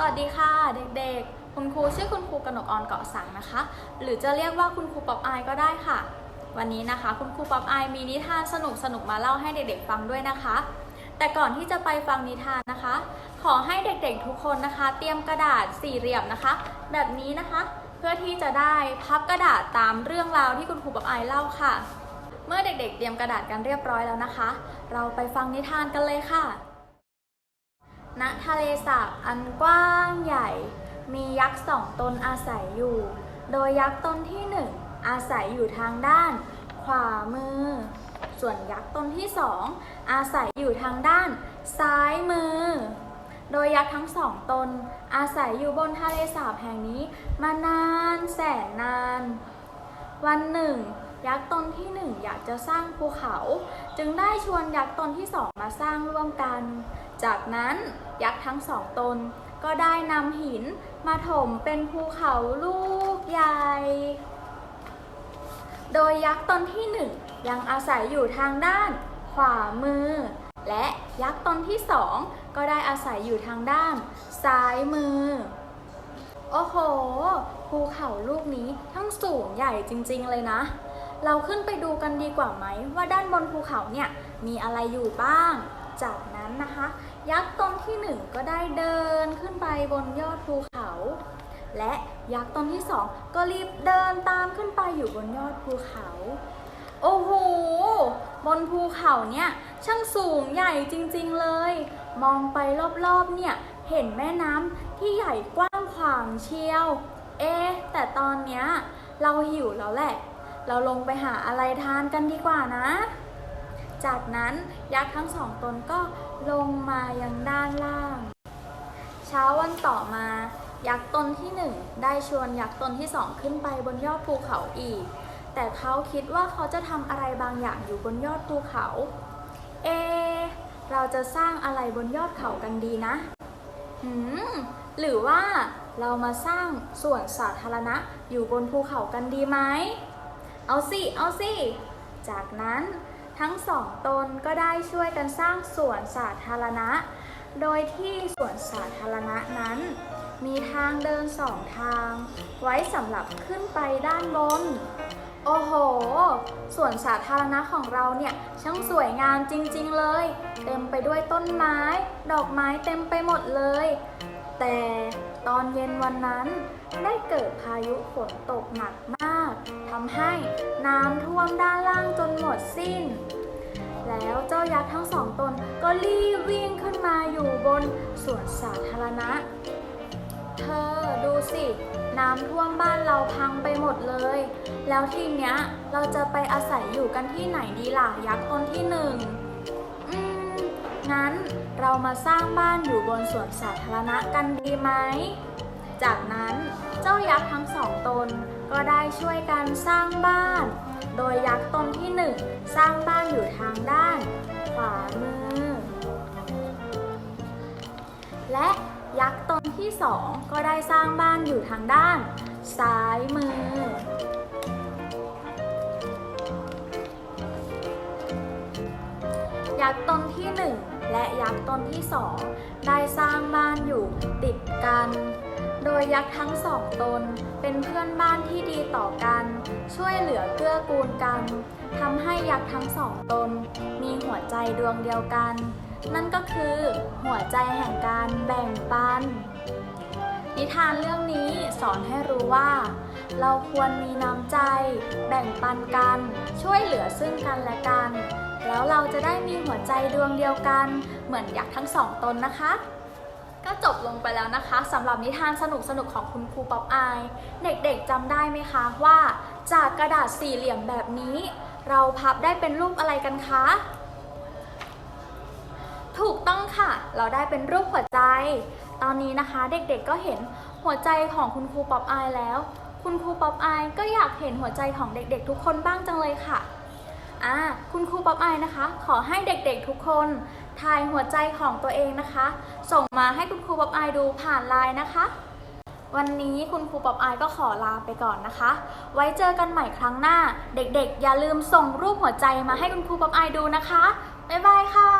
สวัสดีค่ะเด็กๆ คุณครูชื่อคุณครูกนกออนเกาะสังนะคะ หรือจะเรียกว่าคุณครูป๊อปอายก็ได้ค่ะ วันนี้นะคะคุณครูป๊อปอายมีนิทานสนุกๆมาเล่าให้เด็กๆฟังด้วยนะคะ แต่ก่อนที่จะไปฟังนิทานนะคะ ขอให้เด็กๆทุกคนนะคะ เตรียมกระดาษสี่เหลี่ยมนะคะ แบบนี้นะคะ เพื่อที่จะได้พับกระดาษตามเรื่องราวที่คุณครูป๊อปอายเล่าค่ะ เมื่อเด็กๆ เตรียมกระดาษกันเรียบร้อยแล้วนะคะ เราไปฟังนิทานกันเลยค่ะ ณทะเลสาบอันกว้างใหญ่ มียักษ์สองตนอาศัยอยู่ โดยยักษ์ตนที่หนึ่งอาศัยอยู่ทางด้าน ขวามือ ส่วนยักษ์ตนที่สองอาศัยอยู่ทางด้าน ซ้ายมือ โดยยักษ์ทั้งสองตน อาศัยอยู่บนทะเลสาบแห่งนี้ มานานแสนนาน วันหนึ่ง ยักษ์ตนที่หนึ่งอยากจะสร้างภูเขา จึงได้ชวนยักษ์ตนที่สองมาสร้างร่วมกัน จากนั้นยักษ์ทั้งสองตนก็ได้นำหินมาถมเป็นภูเขาลูกใหญ่ โดยยักษ์ตนที่หนึ่งยังอาศัยอยู่ทางด้านขวามือ และยักษ์ตนที่สองก็ได้อาศัยอยู่ทางด้านซ้ายมือ โอ้โห ภูเขาลูกนี้ทั้งสูงใหญ่จริง ๆ เลยนะ เราขึ้นไปดูกันดีกว่าไหม ว่าด้านบนภูเขาเนี่ยมีอะไรอยู่บ้าง จากนั้นนะคะ ยักษ์ตนที่หนึ่งก็ได้เดินขึ้นไปบนยอดภูเขา และยักษ์ตนที่สองก็รีบเดินตามขึ้นไปอยู่บนยอดภูเขา โอ้โหบนภูเขาเนี่ยช่างสูงใหญ่จริงๆเลย มองไปรอบๆเนี่ยเห็นแม่น้ำที่ใหญ่กว้างขวางเชียว เอ๊แต่ตอนเนี้ยเราหิวแล้วแหละ เราลงไปหาอะไรทานกันดีกว่านะ จากนั้นยักษ์ทั้งสองตนก็ลงมายังด้านล่าง เช้าวันต่อมา ยักษ์ตนที่หนึ่งได้ชวนยักษ์ตนที่สองขึ้นไปบนยอดภูเขาอีก แต่เขาคิดว่าเขาจะทำอะไรบางอย่างอยู่บนยอดภูเขา เอ เราจะสร้างอะไรบนยอดเขากันดีนะ หืม หรือว่าเรามาสร้างส่วนสาธารณะอยู่บนภูเขากันดีไหม เอาสิเอาสิจากนั้นทั้งสองตนก็ได้ช่วยกันสร้างสวนสาธารณะ โดยที่สวนสาธารณะนั้น มีทางเดินสองทาง ไว้สำหรับขึ้นไปด้านบน โอ้โห สวนสาธารณะของเราเนี่ยช่างสวยงามจริงๆเลย เต็มไปด้วยต้นไม้ ดอกไม้เต็มไปหมดเลย แต่ตอนเย็นวันนั้นได้เกิดพายุฝนตกหนักมาก ทำให้น้ำท่วมด้านล่างจนหมดสิ้น แล้วเจ้ายักษ์ทั้งสองตนก็รีบวิ่งขึ้นมาอยู่บนสวนสาธารณะ เธอดูสิ น้ำท่วมบ้านเราพังไปหมดเลย แล้วทีเนี้ยเราจะไปอาศัยอยู่กันที่ไหนดีล่ะยักษ์ตนที่หนึ่งอืมงั้นเรามาสร้างบ้านอยู่บนสวนสาธารณะกันดีไหม จากนั้นเจ้ายักษ์ทั้งสองตนก็ได้ช่วยกันสร้างบ้าน โดยยักษ์ตนที่หนึ่งสร้างบ้านอยู่ทางด้าน ขวามือ และยักษ์ตนที่สองก็ได้สร้างบ้านอยู่ทางด้าน ซ้ายมือ ยักษ์ตนที่หนึ่ง และยักษ์ตนที่สองได้สร้างบ้านอยู่ติดกัน โดยยักษ์ทั้งสองตนเป็นเพื่อนบ้านที่ดีต่อกัน ช่วยเหลือเกื้อกูลกันทำให้ยักษ์ทั้งสองตน มีหัวใจดวงเดียวกัน นั่นก็คือหัวใจแห่งการแบ่งปัน นิทานเรื่องนี้สอนให้รู้ว่า เราควรมีน้ำใจ แบ่งปันกัน ช่วยเหลือซึ่งกันและกัน แล้วเราจะได้มีหัวใจดวงเดียวกัน เหมือนยักษ์ทั้งสองตนนะคะ ก็จบลงไปแล้วนะคะสำหรับนิทานสนุกๆของคุณครูป๊อปอาย เด็กๆจำได้ไหมคะว่า จากกระดาษสี่เหลี่ยมแบบนี้ เราพับได้เป็นรูปอะไรกันคะ ถูกต้องค่ะ เราได้เป็นรูปหัวใจ ตอนนี้นะคะเด็กๆก็เห็นหัวใจของคุณครูป๊อปอายแล้ว คุณครูป๊อปอายก็อยากเห็นหัวใจของเด็กๆ ทุกคนบ้างจังเลยค่ะ อ่าคุณครูป๊อปอายนะคะ ขอให้เด็กๆทุกคนถ่ายหัวใจของตัวเองนะคะ ส่งมาให้คุณครูป๊อปอายดูผ่านไลน์นะคะ วันนี้คุณครูป๊อปอายก็ขอลาไปก่อนนะคะ ไว้เจอกันใหม่ครั้งหน้า เด็กๆ อย่าลืมส่งรูปหัวใจมาให้คุณครูป๊อปอายดูนะคะบ๊ายบายค่ะ